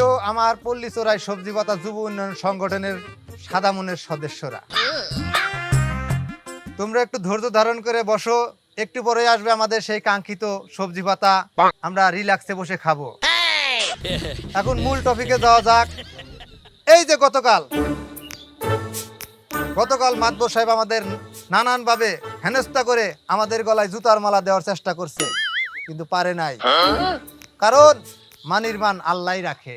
প্রিয় আমার পল্লী চোরাই সবজি পাতা যুব উন্নয়ন সংগঠনের সাদা মনের সদস্যরা। তোমরা একটু ধৈর্য ধারণ করে বসো, একটু পরে আসবে আমাদের সেই কাঙ্ক্ষিত সবজি পাতা আমরা রিল্যাক্সে বসে খাব। এখন মূল টপিকে যাওয়া যাক। এই যে গতকাল গতকাল মাতবর সাহেব আমাদের নানানভাবে হেনস্থা করে আমাদের গলায় জুতার মালা দেওয়ার চেষ্টা করছে, কিন্তু পারে নাই। কারণ মানির মান আল্লাহ রাখে।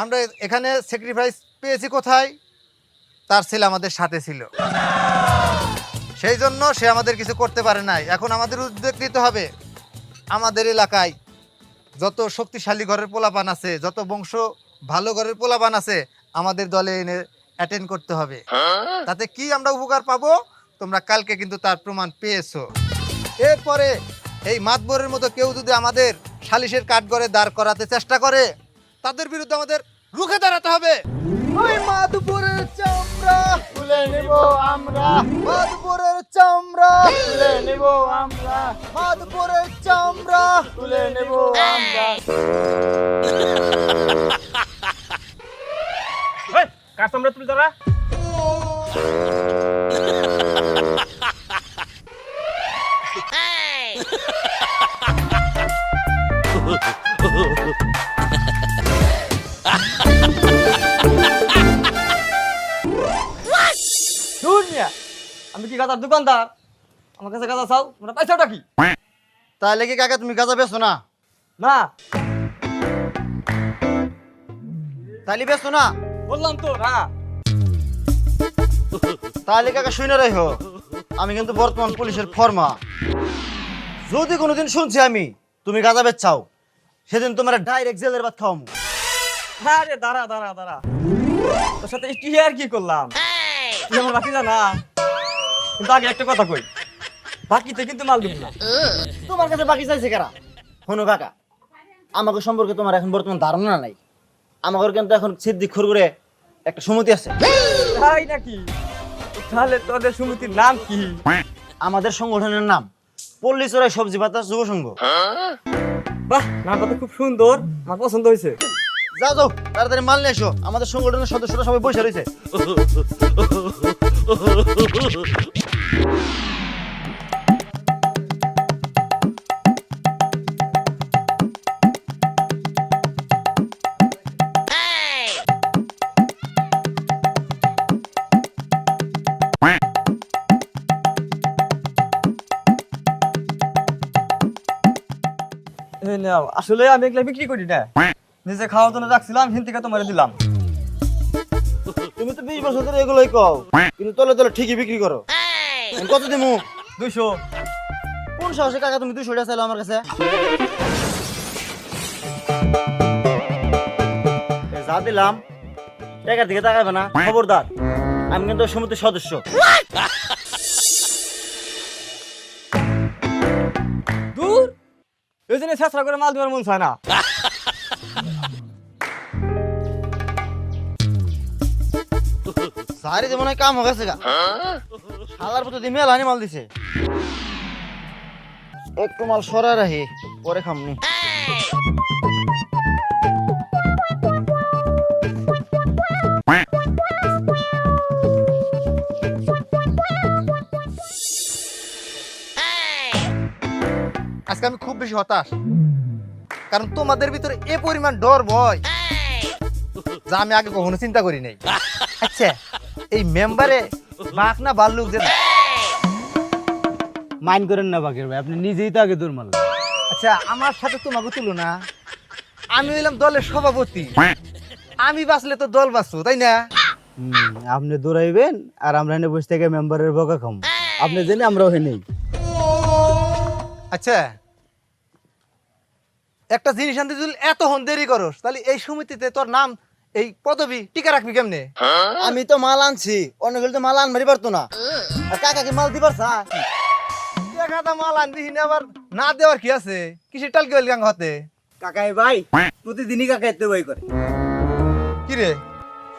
আমরা এখানে স্যাক্রিফাইস পেয়েছি কোথায়? তার ছেলে আমাদের সাথে ছিল। সেই জন্য সে আমাদের কিছু করতে পারে নাই। এখন আমাদের উদ্যোগ নিতে হবে। আমাদের এলাকায় যত শক্তিশালী ঘরের পোলাপান আছে যত বংশ ভালো ঘরের পোলাপান আছে আমাদের দলে এনে অ্যাটেন্ড করতে হবে। তাতে কি আমরা উপকার পাবো? তোমরা কালকে কিন্তু তার প্রমাণ পেয়েছ। এরপরে এই মাতবরের মতো কেউ যদি আমাদের সালিশের কাঠগড়ে দাঁড় করাতে চেষ্টা করে তাদের বিরুদ্ধে আমাদের রুখে দাঁড়াতে হবে। ওই মাতবরের চামড়া। তুলে নেব আমরা। মাতবরের চামড়া। তুলে নেব আমরা। মাতবরের চামড়া। তুলে নেব আমরা। কার তোমরা তুলে তারা? দূর আমি কি গাদার দোকানদার? আমার কাছে গাদা চাও, তোমরা পয়সাটা কি? তাহলে কি কাকা তুমি গাঁজা বেছো না? না। তাহলে বেছো না? বললাম তো, না। তাহলে কাকা শুনে রাখো আমি কিন্তু বর্তমান পুলিশের ফর্মা। যদি কোনোদিন শুনছি আমি, তুমি গাঁজা বেচাও, সেদিন তোমার ডাইরেক্ট জেলের ভাত খাওয়ামু। আরে দাঁড়া দাঁড়া দাঁড়া। তোর সাথে কি আর কি করলাম? তুই আমার বাকি জানা? কিন্তু আগে একটা কথা কই। বাকিতে কিন্তু মাল দিব না। তোমার কাছে বাকি চাইছে কারা? হনু কাকা আমাকে সম্পর্কে তোমার এখন বর্তমান ধারণা নাই। আমাকে কিন্তু এখন সিদ্দিক খুরগুরে একটা সমিতি আছে। তাই নাকি? তাহলে তোদের সমিতির নাম কি? আমাদের সংগঠনের নাম পল্লী চড়াই সবজি পাতা যুব সংঘ বাহ নামটা তো খুব সুন্দর। আমার পছন্দ হয়েছে। যাও যাও তাড়াতাড়ি মাল নিয়ে এসো আমাদের সংগঠনের সদস্যরা সবাই বসে রয়েছে। আসলে আমি এগুলা বিক্রি করি না। নিজে খাওয়ার জন্য রাখছিলাম হিন থেকে তোমার দিলাম। তুমি তো বিশ বছর ধরে এগুলোই কও। কিন্তু তলে তলে ঠিকই বিক্রি করো। কত দিমু? দুইশো। কোন সাহসে কাকা তুমি দুশো টাকা চাইলো আমার কাছে? যা দিলাম টাকার দিকে তাকাবে না খবরদার। আমি কিন্তু সমিতির সদস্য। দূর? এই জন্য করে মাল দেওয়ার মন চায় না। সারি যে মনে হয় কাম হয়ে গেছে প্রতি মেলা মাল দিছে। একটু মাল সরা রাহি পরে খামনি। আজকে আমি খুব বেশি হতাশ। কারণ তোমাদের ভিতরে এ পরিমাণ ডর ভয়। যা আমি আগে কখনো চিন্তা করি নাই। আচ্ছা। এই মেম্বারে বাঘ না বাল্লুক যে মাইন্ড করেন না বাকির ভাই আপনি নিজেই তো আগে দূর মারলেন আচ্ছা আমার সাথে তোমাকে তুলনা। আমি হইলাম দলের সভাপতি। আমি বাঁচলে তো দল বাঁচবো তাই না? আপনি দৌড়াইবেন আর আমরা এনে বসে থেকে মেম্বারের বকা খাম। আপনি জেনে আমরাও নেই। আচ্ছা একটা জিনিস আনতে যদি এত হন দেরি করস তাহলে এই সমিতিতে তোর নাম এই পদবি টিকা রাখবি কেমনে? আমি তো মাল আনছি অন্য তো মাল আনবারই পারতো না। আর কাকা কি মাল দিবার চা? দেখাতা মাল আনবি আবার না দেওয়ার কি আছে? কিসের টাল কি গাং হতে? কাকাই ভাই প্রতিদিনই কাকা এতে বই করে। কি রে?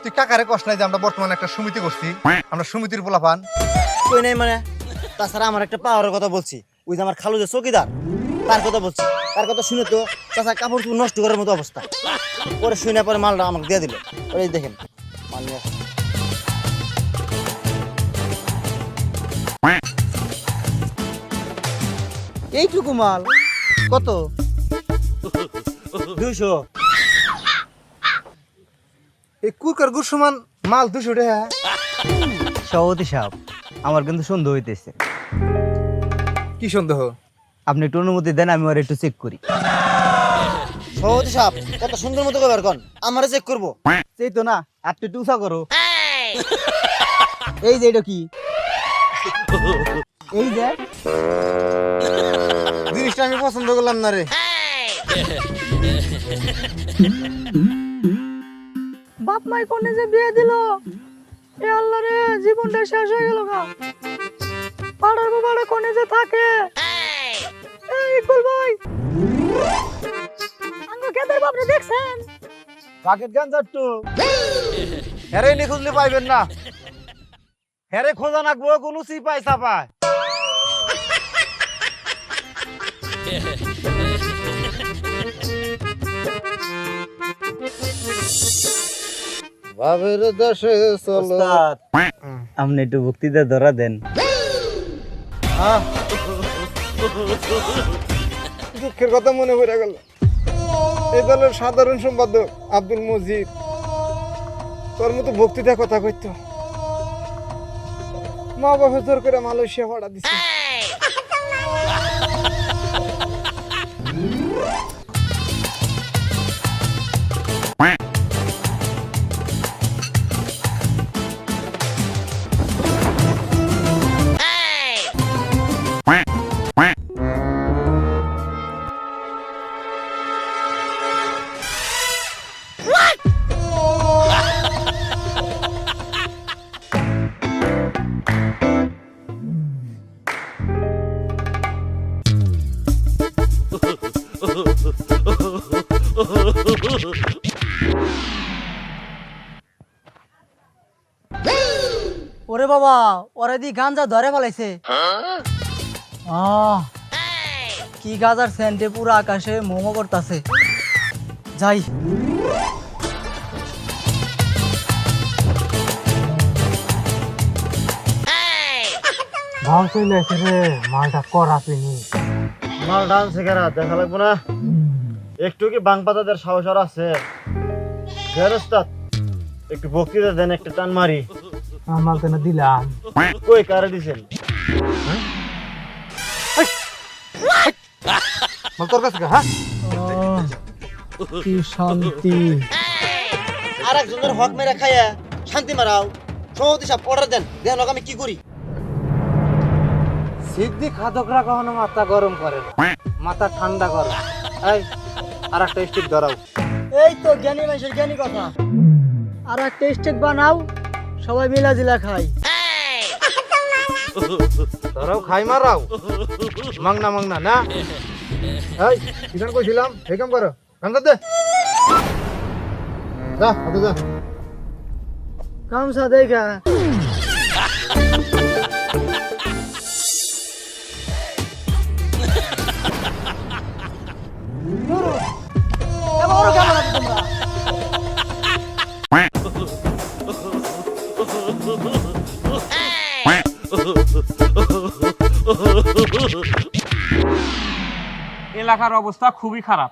তুই কাকারে কষ্ট নাই যে আমরা বর্তমানে একটা সমিতি করছি? আমরা সমিতির পোলাপান। কই নাই মানে? তাছাড়া আমার একটা পাওয়ারের কথা বলছি। ওই যে আমার খালু যে চকিদার তার কথা বলছি। তার কথা শুনে তো চাচা কাপড় চুপড় নষ্ট করার মতো অবস্থা। পরে শুনে পরে মালটা আমাকে দিয়ে দিল। ওই দেখেন মাল নিয়ে এইটুকু মাল? কত? দুইশো। এই কুকার গুসমান মাল দুশো টাকা সভাপতি সাহেব আমার কিন্তু সন্দেহ হইতেছে। কি সন্দেহ? আপনি একটু অনুমতি দেন আমি আর একটু চেক করি। সভাপতি সাহেব কত সুন্দর মতো কবার কন আমারে চেক করব। সেই তো না আর একটু উষা করো। এই যে এটা কি? এই যে? জিনিসটা আমি পছন্দ করলাম না রে। বাপ মাই কোনে যে বিয়ে দিল? এ আল্লাহ রে জীবনটা শেষ হয়ে গেল গা। পাড়ার বাবারা কোনে যে থাকে? এই ভাই। আঙ্গ কেদের বাপরে দেখছেন? বাকেট গান যাট্টু হেরে নি খুঁজলে পাইবেন না। হেরে খোঁজা নাকবো কোনো চিপাই চাপায় ভাবের দেশে চলো। আপনি একটু বক্তৃতা ধরা দেন। আহ। দুঃখের কথা মনে পড়ে গেল। এই দলের সাধারণ সম্পাদক আব্দুল মজিদ। তোর মতো বক্তৃতা কথা কইতো। মা বাবা জোর করে মালয়েশিয়া ভাড়া দিছে। দি গাঞ্জা ধরে ফেলাইছে। আহ, কি গাজার সেন্টে পুরো আকাশে মোমো করতেছে। যাই। ভাব চলে আসে রে মালটা করা পিনি। মাল ডান্স কেরা দেখা লাগবো না? একটু কি বাং পাতাদের সাহস আর আছে? একটু বক্তৃতা দেন একটা টান মারি। আমার কেন দিলাম? কই কারে দিছেন? বল তোর কাছে হ্যাঁ? কি শান্তি। আর একজনের হক মেরে খাইয়া শান্তি মারাও। সভাপতি সাহেব অর্ডার দেন। দেন আমি কি করি? সিদ্ধি খাদকরা কখনো মাথা গরম করে না। মাথা ঠান্ডা করে। এই আর একটা স্টিক ধরাও। এই তো জ্ঞানী মানুষের জ্ঞানী কথা। আর একটা স্টেক বানাও। সবাই মিলা জিলা খাই। ধরাও খাই মারাও। মাংনা মাংনা না? এই কিষান কইছিলাম এই কাম করো কাম দে যা হাতে যা। কামসা দেখা। এলাকার অবস্থা খুবই খারাপ।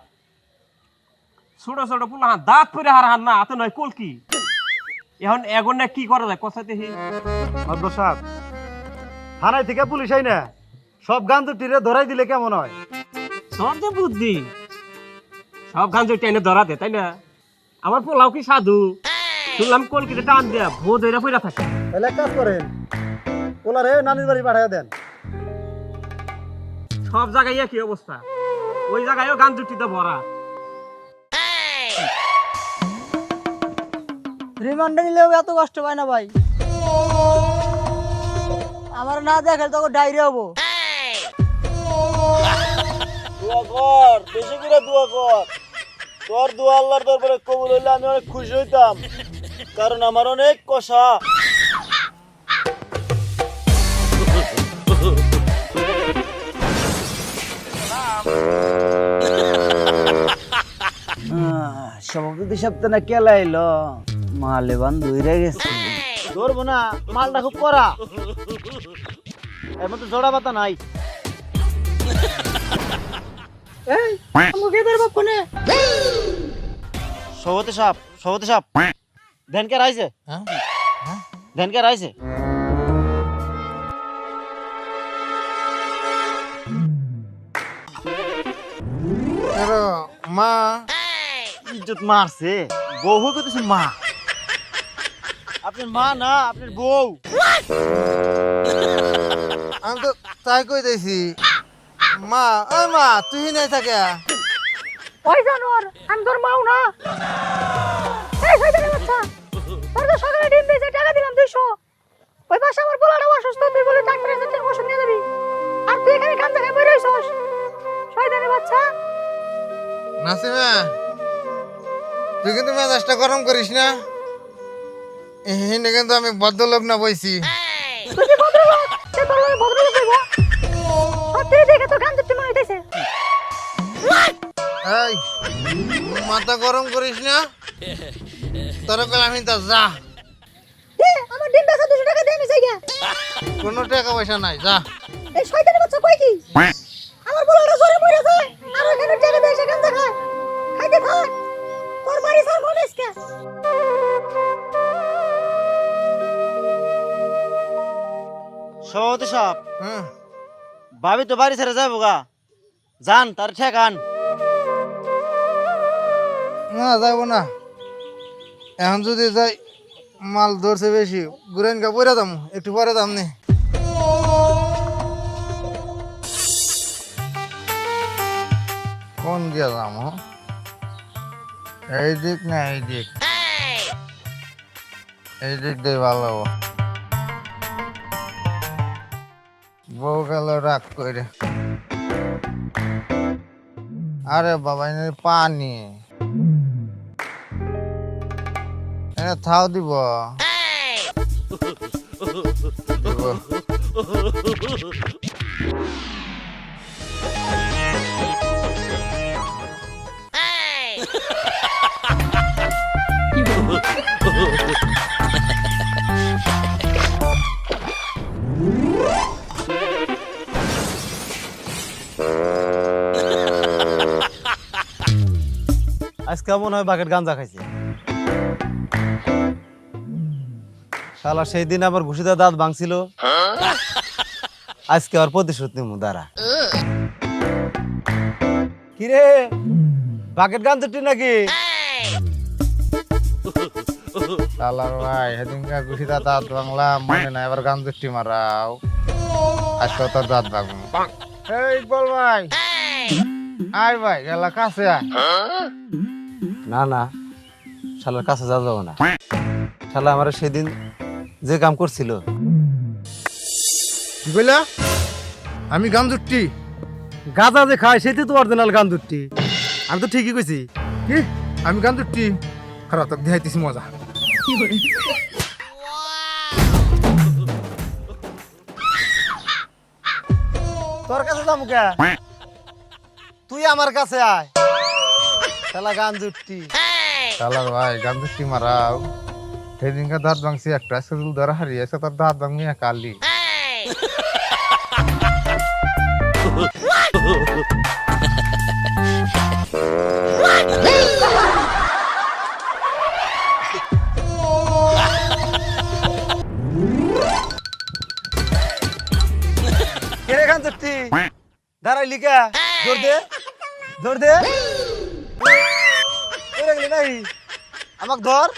ছোট ছোট পুলা দাঁত পরে হার হার না হাতে নয় কলকি এখন এখন না কি করা যায়? কথা দেখি মাদ্রাসাদ থানায় থেকে পুলিশ আই না সব গান তো তীরে ধরাই দিলে কেমন হয়? তোর যে বুদ্ধি। সব গান যে টেনে ধরা দে তাই না? আমার পোলাও কি সাধু? শুনলাম কলকিতে টান দেয়া ভো ধরে পইরা থাকে। তাহলে কাজ করেন ওলারে নানির বাড়ি পাঠাইয়া দেন। সব জায়গায় একই অবস্থা। ওই জায়গায়ও গান জুটিতে ভরা। রিমান্ডে নিলেও এত কষ্ট পায় না ভাই। আমার না দেখে তখন ডায়রিয়া হব। দোয়া কর বেশি করে দোয়া কর। তোর দোয়া আল্লাহর দরবারে কবুল হইলে আমি অনেক খুশি হইতাম কারণ আমার অনেক কষা সভাপতি সপ্তাহ না কেলাইল মালে বান ধুইরা গেছে। ধরবো না মালটা খুব করা এর মধ্যে জোড়া পাতা নাই। এই আমাকে এদের বাপ কোনে? সভাপতি সাপ সভাপতি সাপ ধ্যান কে রাইছে? হ্যাঁ? ধ্যান কে রাইছে? মা। ইজ্জত মারছে। বউ কইতেছে মা। আপনার মা না আপনার বউ। আমি তো তাই কই দিয়েছি মা ও মা তুই নাই থাকে। ওই জানোয়ার আমি তোর মাও না। এই শয়তানের বাচ্চা তোর তো সকালে ডিম দিয়েছে টাকা দিলাম দুইশো। ওই পাশে আমার পোলাটা অসুস্থ তুই বলে ডাক্তারের কাছে ওষুধ নিয়ে যাবি। আর তুই এখানে কান জায়গায় বের হইছস শয়তানের বাচ্চা। নাসিমা তুই কিন্তু মেজাজটা গরম করিস না। এখানে কিন্তু আমি ভদ্রলোক না বইছি। মাথা গরম করিস না? তোর কল আমি তো যা। আমার ডিম বেচা দুশো টাকা দিয়ে নিছে গিয়া। কোনো টাকা পয়সা নাই যা। এই শয়তানের বাচ্চা কই কি? আমার জোরে মরে যায় আর এখানে টাকা দিয়ে এসে গান খায় খাইতে থাক। সভাপতি হুম ভাবি তো বাড়ি ছেড়ে যাব গা। যান তার ঠেকান না যাব না। এখন যদি যাই মাল ধরছে বেশি ঘুরেন গা পরে দাম একটু পরে দাম নে। কোন গিয়া দাম এই দিক না এই দিক। এই দিক দিয়ে ভালো বউ গেল রাগ করে। আরে বাবা, এনে পানি এনে থাও দিব। দিব। আজকে মনে হয় বাকেট গাঞ্জা খাইছে। শালা, সেই দিন আমার ঘুষিতে দাঁত ভাঙছিল। আজকে আর প্রতিশোধ নিমু, দাঁড়া। কিরে? বাকেট গান নাকি? শালার ভাই সেদিনকার গুছিটা দাঁত বাংলা মনে নাই এবার গান দুটি মারাও। আজকে তোর দাঁত বাগবো এই বল ভাই। আয় ভাই গেলা কাছে আয়। না না শালার কাছে যাওয়া যাব না। শালা আমার সেদিন যে কাম করছিল। কি কইলা? আমি গান দুটি গাঁজা যে খায় সেটি তো অরিজিনাল গান দুটি আমি তো ঠিকই কইছি। কি? আমি গান দুটি খারাপ তোকে দেখাইতেছি মজা। তোর কাছে যাব কে? তুই আমার কাছে আয়। শালা গান দুটি শালার ভাই গান দুটি মারাও। সেদিনকার দাঁত ভাঙছি একটা আজকে যদি ধরা হারিয়েছে তোর দাঁত ভাঙবি না কালি লিখা দে। দে। নাই। আমাক ধর।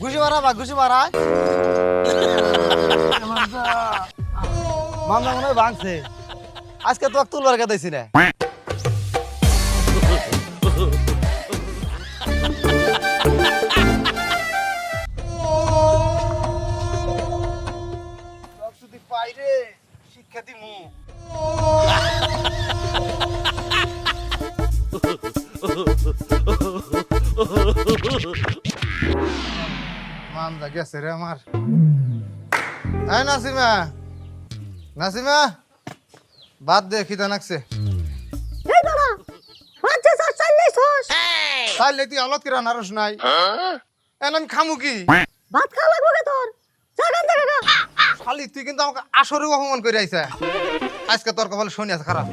ঘুষি মারা বা ঘুষি মারা। মামলা মনে হয় ভাঙছে। আজকে তো তুলবার কাটাইছি না? মানজা গেছে রে আমার। আয় নাসিমা নাসিমা বাদ দে খিদা নাকছে এই তাইলে তুই আলত কিরা নারস নাই। এখন আমি খামু কি? ভাত খাওয়া লাগবে কে তোর? জাগান জাগা শালি তুই কিন্তু আমাকে আসরে অপমান করে আইছে। আজকে তোর কপালে শনি আছে খারাপ।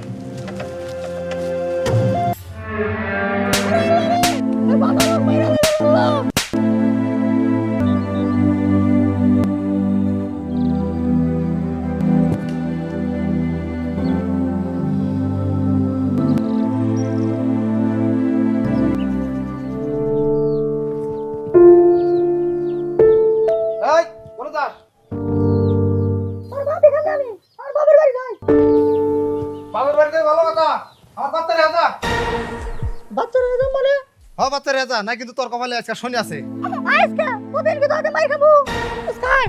বলে? হ বাচ্চা রেজা না কিন্তু তোর কপালে আজকে শনি আছে। আজকে? ওদের কি তো মাই খাব। স্কাই!